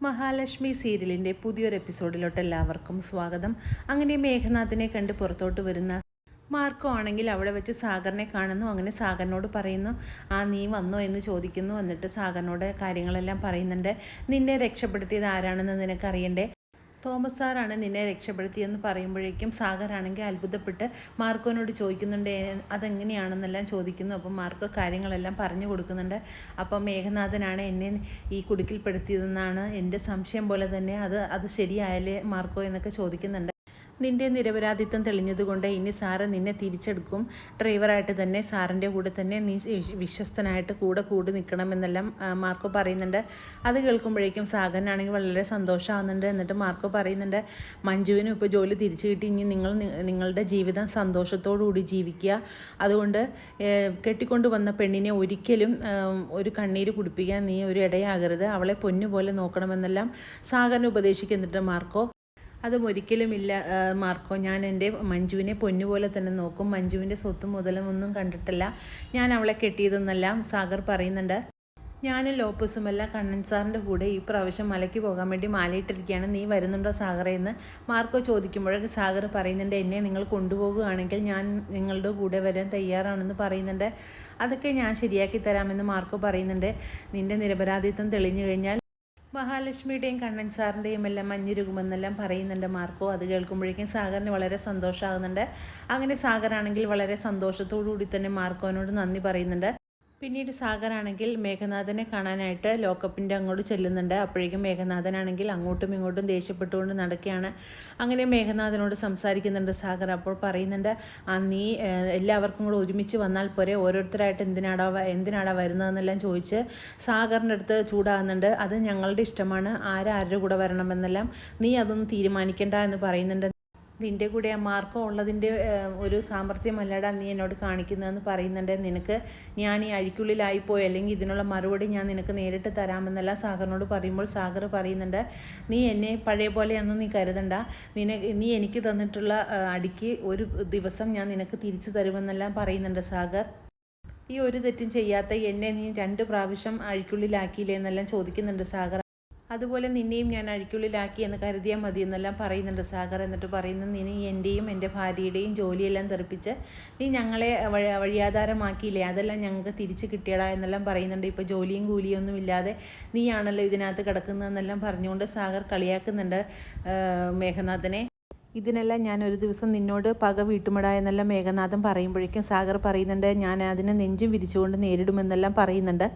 മഹാലക്ഷ്മി സീരിയലിന്റെ പുതിയൊരു എപ്പിസോഡിലോട്ട് എല്ലാവർക്കും സ്വാഗതം. അങ്ങനെ മേഘനാഥിനെ കണ്ട് പുറത്തോട്ട് വരുന്ന മാർക്കോ ആണെങ്കിൽ അവിടെ വെച്ച് സാഗറിനെ കാണുന്നു. അങ്ങനെ സാഗറിനോട് പറയുന്നു ആ നീ വന്നോ എന്ന് ചോദിക്കുന്നു. എന്നിട്ട് സാഗറിനോട് കാര്യങ്ങളെല്ലാം പറയുന്നുണ്ട്. നിന്നെ രക്ഷപ്പെടുത്തിയത് ആരാണെന്ന് നിനക്കറിയണ്ടേ? തോമസ് സാറാണ് നിന്നെ രക്ഷപ്പെടുത്തിയെന്ന് പറയുമ്പോഴേക്കും സാഗറാണെങ്കിൽ അത്ഭുതപ്പെട്ട് മാർക്കോനോട് ചോദിക്കുന്നുണ്ട് "ഏ, അതെങ്ങനെയാണെന്നെല്ലാം ചോദിക്കുന്നു. അപ്പം മാർക്കോ കാര്യങ്ങളെല്ലാം പറഞ്ഞു കൊടുക്കുന്നുണ്ട്. അപ്പം മേഘനാഥനാണ് എന്നെ ഈ കുടുക്കിൽപ്പെടുത്തിയതെന്നാണ് എന്റെ സംശയം പോലെ തന്നെ അത് അത് ശരിയായാലേ മാർക്കോ എന്നൊക്കെ ചോദിക്കുന്നുണ്ട്. നിന്റെ നിരപരാധിത്വം തെളിഞ്ഞതുകൊണ്ട് ഇനി സാറ് നിന്നെ തിരിച്ചെടുക്കും. ഡ്രൈവറായിട്ട് തന്നെ സാറിന്റെ കൂടെ തന്നെ നീ വിശ്വസ്തനായിട്ട് കൂടെ കൂടി നിൽക്കണമെന്നെല്ലാം മാർക്കോ പറയുന്നുണ്ട്. അത് കേൾക്കുമ്പോഴേക്കും സാഗരനാണെങ്കിൽ വളരെ സന്തോഷമാകുന്നുണ്ട് എന്നിട്ട് മാർക്കോ പറയുന്നുണ്ട് മഞ്ജുവിനും ഇപ്പോൾ ജോലി തിരിച്ചു കിട്ടി. ഇനി നിങ്ങൾ നിങ്ങളുടെ ജീവിതം സന്തോഷത്തോടുകൂടി ജീവിക്കുക. അതുകൊണ്ട് കെട്ടിക്കൊണ്ടു വന്ന പെണ്ണിനെ ഒരിക്കലും ഒരു കണ്ണീര് കുടിപ്പിക്കാൻ നീ ഒരു ഇടയാകരുത്. അവളെ പൊന്നുപോലെ നോക്കണമെന്നെല്ലാം സാഗരനെ ഉപദേശിക്കുന്നുണ്ട് മാർക്കോ. അതും ഒരിക്കലുമില്ല മാർക്കോ ഞാൻ എന്റെ മഞ്ജുവിനെ പൊന്നുപോലെ തന്നെ നോക്കും. മഞ്ജുവിന്റെ സ്വത്തും മുതലും ഒന്നും കണ്ടിട്ടില്ല. ഞാൻ അവളെ കെട്ടിയതെന്നെല്ലാം സാഗർ പറയുന്നുണ്ട്. ഞാനും ലോപ്പസുമെല്ലാം കണ്ണൻ സാറിന്റെ കൂടെ ഈ പ്രാവശ്യം മലയ്ക്ക് പോകാൻ വേണ്ടി മാലയിട്ടിരിക്കുകയാണ്. നീ വരുന്നുണ്ടോ സാഗറെ എന്ന് മാർക്കോ ചോദിക്കുമ്പോഴൊക്കെ സാഗർ പറയുന്നുണ്ട് എന്നെ നിങ്ങൾ കൊണ്ടുപോകുകയാണെങ്കിൽ ഞാൻ നിങ്ങളുടെ കൂടെ വരാൻ തയ്യാറാണെന്ന് പറയുന്നുണ്ട്. അതൊക്കെ ഞാൻ ശരിയാക്കി തരാമെന്ന് മാർക്കോ പറയുന്നുണ്ട്. നിന്റെ നിരപരാധിത്വം തെളിഞ്ഞു കഴിഞ്ഞാൽ മഹാലക്ഷ്മിയുടെയും കണ്ണൻ സാറിന്റെയും എല്ലാം മഞ്ഞുരുകുമെന്നെല്ലാം പറയുന്നുണ്ട് മാർക്കോ. അത് കേൾക്കുമ്പോഴേക്കും സാഗറിന് വളരെ സന്തോഷമാകുന്നുണ്ട്. അങ്ങനെ സാഗറാണെങ്കിൽ വളരെ സന്തോഷത്തോടു കൂടി തന്നെ മാർക്കോനോട് നന്ദി പറയുന്നുണ്ട്. പിന്നീട് സാഗറാണെങ്കിൽ മേഘനാഥനെ കാണാനായിട്ട് ലോക്കപ്പിന്റെ അങ്ങോട്ട് ചെല്ലുന്നുണ്ട്. അപ്പോഴേക്കും മേഘനാഥനാണെങ്കിൽ അങ്ങോട്ടും ഇങ്ങോട്ടും ദേഷ്യപ്പെട്ടുകൊണ്ട് നടക്കുകയാണ്. അങ്ങനെ മേഘനാഥനോട് സംസാരിക്കുന്നുണ്ട് സാഗർ. അപ്പോൾ പറയുന്നുണ്ട് ആ നീ എല്ലാവർക്കും കൂടെ ഒരുമിച്ച് വന്നാൽ പോരെ. ഓരോരുത്തരായിട്ട് എന്തിനാടാ എന്തിനാടാ വരുന്നതെന്നെല്ലാം ചോദിച്ച് സാഗറിന്റെ അടുത്ത് ചൂടാകുന്നുണ്ട്. അത് ഞങ്ങളുടെ ഇഷ്ടമാണ്. ആരാരുടെ കൂടെ വരണമെന്നെല്ലാം നീ അതൊന്നും തീരുമാനിക്കേണ്ട എന്ന് പറയുന്നുണ്ട്. നിന്റെ കൂടെ ആ മാർക്കം ഉള്ളതിന്റെ ഒരു സാമർഥ്യമല്ലടാ നീ എന്നോട് കാണിക്കുന്നതെന്ന് പറയുന്നുണ്ട്. നിനക്ക് ഞാൻ ഈ അഴിക്കുള്ളിലായിപ്പോയി അല്ലെങ്കിൽ ഇതിനുള്ള മറുപടി ഞാൻ നിനക്ക് നേരിട്ട് തരാമെന്നെല്ലാം സാഗറിനോട് പറയുമ്പോൾ സാഗർ പറയുന്നുണ്ട്. നീ എന്നെ പഴയ പോലെയൊന്നും നീ കരുതണ്ട. നിന നീ എനിക്ക് തന്നിട്ടുള്ള അടിക്ക് ഒരു ദിവസം ഞാൻ നിനക്ക് തിരിച്ചു തരുമെന്നെല്ലാം പറയുന്നുണ്ട് സാഗർ. ഈ ഒരു തെറ്റും ചെയ്യാത്ത എന്നെ നീ രണ്ട് പ്രാവശ്യം അഴിക്കുള്ളിലാക്കിയില്ലേ എന്നെല്ലാം ചോദിക്കുന്നുണ്ട് സാഗർ. അതുപോലെ നിന്നെയും ഞാൻ അഴിക്കുള്ളിലാക്കി എന്ന് കരുതിയാൽ മതി എന്നെല്ലാം പറയുന്നുണ്ട്. സാഗർ എന്നിട്ട് പറയുന്നു നീ എന്റെയും എന്റെ ഭാര്യയുടെയും ജോലിയെല്ലാം തെറിപ്പിച്ച് നീ ഞങ്ങളെ വഴി വഴിയാധാരമാക്കിയില്ലേ? അതെല്ലാം ഞങ്ങൾക്ക് തിരിച്ച് കിട്ടിയടാ എന്നെല്ലാം പറയുന്നുണ്ട്. ഇപ്പോൾ ജോലിയും കൂലിയൊന്നും ഇല്ലാതെ നീയാണല്ലോ ഇതിനകത്ത് കിടക്കുന്നതെന്നെല്ലാം പറഞ്ഞുകൊണ്ട് സാഗർ കളിയാക്കുന്നുണ്ട് മേഘനാഥനെ. ഇതിനെല്ലാം ഞാൻ ഒരു ദിവസം നിന്നോട് പക വീട്ടുമടാ എന്നെല്ലാം മേഘനാഥൻ പറയുമ്പോഴേക്കും സാഗർ പറയുന്നുണ്ട് ഞാൻ അതിനെ നെഞ്ചും വിരിച്ചുകൊണ്ട് നേരിടുമെന്നെല്ലാം പറയുന്നുണ്ട്.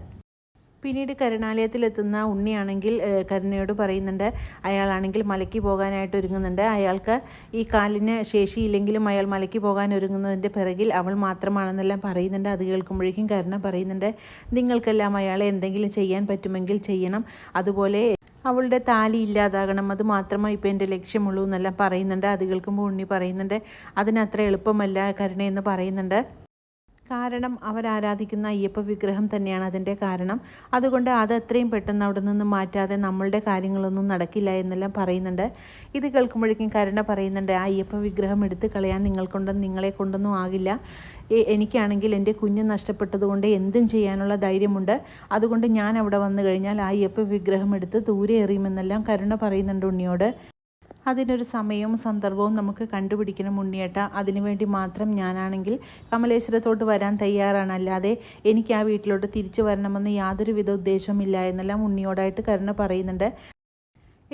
പിന്നീട് കരുണാലയത്തിലെത്തുന്ന ഉണ്ണിയാണെങ്കിൽ കരുണയോട് പറയുന്നുണ്ട് അയാളാണെങ്കിൽ മലയ്ക്ക് പോകാനായിട്ട് ഒരുങ്ങുന്നുണ്ട്. അയാൾക്ക് ഈ കാലിന് ശേഷിയില്ലെങ്കിലും അയാൾ മലയ്ക്ക് പോകാൻ ഒരുങ്ങുന്നതിന്റെ പിറകിൽ അവൾ മാത്രമാണെന്നെല്ലാം പറയുന്നുണ്ട്. അത് കേൾക്കുമ്പോഴേക്കും കരുണ പറയുന്നുണ്ട് നിങ്ങൾക്കെല്ലാം അയാളെ എന്തെങ്കിലും ചെയ്യാൻ പറ്റുമെങ്കിൽ ചെയ്യണം. അതുപോലെ അവളുടെ താലി ഇല്ലാതാകണം. അത് മാത്രമേ ഇപ്പോൾ എന്റെ ലക്ഷ്യമുള്ളൂ എന്നെല്ലാം പറയുന്നുണ്ട്. അത് കേൾക്കുമ്പോൾ ഉണ്ണി പറയുന്നുണ്ട് അതിനത്ര എളുപ്പമല്ല കരുണയെന്ന് പറയുന്നുണ്ട്. കാരണം അവരാരാധിക്കുന്ന അയ്യപ്പ വിഗ്രഹം തന്നെയാണ് അതിന്റെ കാരണം. അതുകൊണ്ട് അത് എത്രയും പെട്ടെന്ന് അവിടെ നിന്ന് മാറ്റാതെ നമ്മളുടെ കാര്യങ്ങളൊന്നും നടക്കില്ല എന്നെല്ലാം പറയുന്നുണ്ട്. ഇത് കേൾക്കുമ്പോഴേക്കും കരുണ പറയുന്നുണ്ട് ആ അയ്യപ്പ വിഗ്രഹം എടുത്ത് കളയാൻ നിങ്ങൾ കൊണ്ടൊന്നും നിങ്ങളെ കൊണ്ടൊന്നും ആകില്ല. എനിക്കാണെങ്കിൽ എന്റെ കുഞ്ഞ് നഷ്ടപ്പെട്ടതുകൊണ്ട് എന്തും ചെയ്യാനുള്ള ധൈര്യമുണ്ട്. അതുകൊണ്ട് ഞാൻ അവിടെ വന്നു കഴിഞ്ഞാൽ ആ അയ്യപ്പ വിഗ്രഹം എടുത്ത് ദൂരെ എറിയുമെന്നെല്ലാം കരുണ പറയുന്നുണ്ട് ഉണ്ണിയോട്. അതിനൊരു സമയവും സന്ദർഭവും നമുക്ക് കണ്ടുപിടിക്കണം ഉണ്ണിയേട്ട. അതിനുവേണ്ടി മാത്രം ഞാനാണെങ്കിൽ കമലേശ്വരത്തോട്ട് വരാൻ തയ്യാറാണ്. അല്ലാതെ എനിക്ക് ആ വീട്ടിലോട്ട് തിരിച്ചു വരണമെന്ന് യാതൊരുവിധ ഉദ്ദേശവുമില്ല എന്നെല്ലാം ഉണ്ണിയോടായിട്ട് കരുണ പറയുന്നുണ്ട്.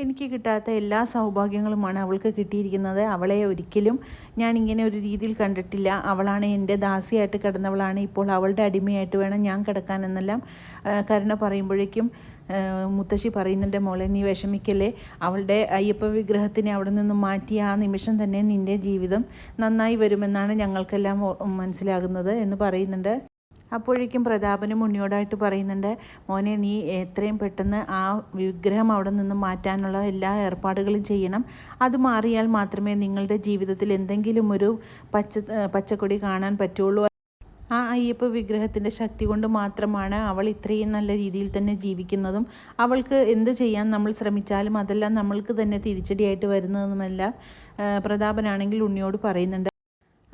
എനിക്ക് കിട്ടാത്ത എല്ലാ സൗഭാഗ്യങ്ങളുമാണ് അവൾക്ക് കിട്ടിയിരിക്കുന്നത്. അവളെ ഒരിക്കലും ഞാൻ ഇങ്ങനെ ഒരു രീതിയിൽ കണ്ടിട്ടില്ല. അവളാണ് എന്റെ ദാസിയായിട്ട് കിടന്നവളാണ്. ഇപ്പോൾ അവളുടെ അടിമയായിട്ട് വേണം ഞാൻ കിടക്കാൻ എന്നെല്ലാം കരുണ പറയുമ്പോഴേക്കും മുത്തശ്ശി പറയുന്നുണ്ട് മോളെ നീ വിഷമിക്കല്ലേ. അവളുടെ അയ്യപ്പ വിഗ്രഹത്തിനെ അവിടെ നിന്ന് മാറ്റിയ ആ നിമിഷം തന്നെ നിന്റെ ജീവിതം നന്നായി വരുമെന്നാണ് ഞങ്ങൾക്കെല്ലാം മനസ്സിലാകുന്നത് എന്ന് പറയുന്നുണ്ട്. അപ്പോഴേക്കും പ്രതാപനും ഉണ്ണിയോടായിട്ട് പറയുന്നുണ്ട് മോനെ നീ എത്രയും പെട്ടെന്ന് ആ വിഗ്രഹം അവിടെ നിന്ന് മാറ്റാനുള്ള എല്ലാ ഏർപ്പാടുകളും ചെയ്യണം. അത് മാറിയാൽ മാത്രമേ നിങ്ങളുടെ ജീവിതത്തിൽ എന്തെങ്കിലും ഒരു പച്ച പച്ചക്കൊടി കാണാൻ പറ്റുള്ളൂ. ആ അയ്യപ്പ വിഗ്രഹത്തിന്റെ ശക്തി കൊണ്ട് മാത്രമാണ് അവൾ ഇത്രയും നല്ല രീതിയിൽ തന്നെ ജീവിക്കുന്നതും. അവൾക്ക് എന്ത് ചെയ്യാൻ നമ്മൾ ശ്രമിച്ചാലും അതെല്ലാം നമ്മൾക്ക് തന്നെ തിരിച്ചടിയായിട്ട് വരുന്നതെന്നല്ല ആ, പ്രതാപനാണെങ്കിൽ ഉണ്ണിയോട് പറയുന്നുണ്ട്.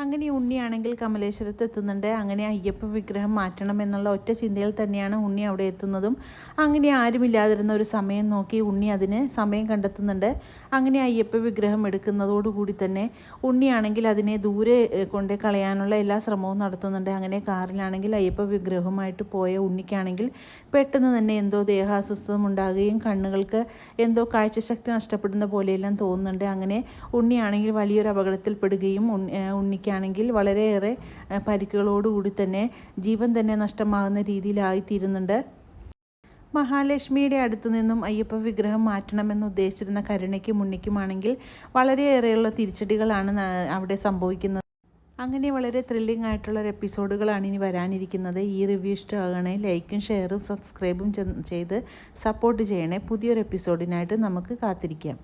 അങ്ങനെ ഉണ്ണിയാണെങ്കിൽ കമലേശ്വരത്ത് എത്തുന്നുണ്ട്. അങ്ങനെ അയ്യപ്പ വിഗ്രഹം മാറ്റണം എന്നുള്ള ഒറ്റ ചിന്തയിൽ തന്നെയാണ് ഉണ്ണി അവിടെ എത്തുന്നതും. അങ്ങനെ ആരുമില്ലാതിരുന്ന ഒരു സമയം നോക്കി ഉണ്ണി അതിന് സമയം കണ്ടെത്തുന്നുണ്ട്. അങ്ങനെ അയ്യപ്പ വിഗ്രഹം എടുക്കുന്നതോടുകൂടി തന്നെ ഉണ്ണിയാണെങ്കിൽ അതിനെ ദൂരെ കൊണ്ടേ കളയാനുള്ള എല്ലാ ശ്രമവും നടത്തുന്നുണ്ട്. അങ്ങനെ കാറിലാണെങ്കിൽ അയ്യപ്പ വിഗ്രഹവുമായിട്ട് പോയ ഉണ്ണിക്കാണെങ്കിൽ പെട്ടെന്ന് തന്നെ എന്തോ ദേഹാസ്വസ്ഥം ഉണ്ടാകുകയും കണ്ണുകൾക്ക് എന്തോ കാഴ്ചശക്തി നഷ്ടപ്പെടുന്ന പോലെയെല്ലാം തോന്നുന്നുണ്ട്. അങ്ങനെ ഉണ്ണിയാണെങ്കിൽ വലിയൊരു അപകടത്തിൽപ്പെടുകയും ഉണ്ണി- ഉണ്ണിക്കാണെങ്കിൽ വളരെയേറെ പരിക്കുകളോടുകൂടി തന്നെ ജീവൻ തന്നെ നഷ്ടമാകുന്ന രീതിയിലായിത്തീരുന്നുണ്ട്. മഹാലക്ഷ്മിയുടെ അടുത്തു നിന്നും അയ്യപ്പ വിഗ്രഹം മാറ്റണമെന്ന് ഉദ്ദേശിച്ചിരുന്ന കരുണയ്ക്കും ഉണ്ണിക്കുമാണെങ്കിൽ വളരെയേറെയുള്ള തിരിച്ചടികളാണ് അവിടെ സംഭവിക്കുന്നത്. അങ്ങനെ വളരെ ത്രില്ലിംഗ് ആയിട്ടുള്ള എപ്പിസോഡുകളാണ് ഇനി വരാനിരിക്കുന്നത്. ഈ റിവ്യൂ ഇഷ്ടമാകണേ ലൈക്കും ഷെയറും സബ്സ്ക്രൈബും ചെയ്ത് സപ്പോർട്ട് ചെയ്യണേ. പുതിയൊരു എപ്പിസോഡിനായിട്ട് നമുക്ക് കാത്തിരിക്കാം.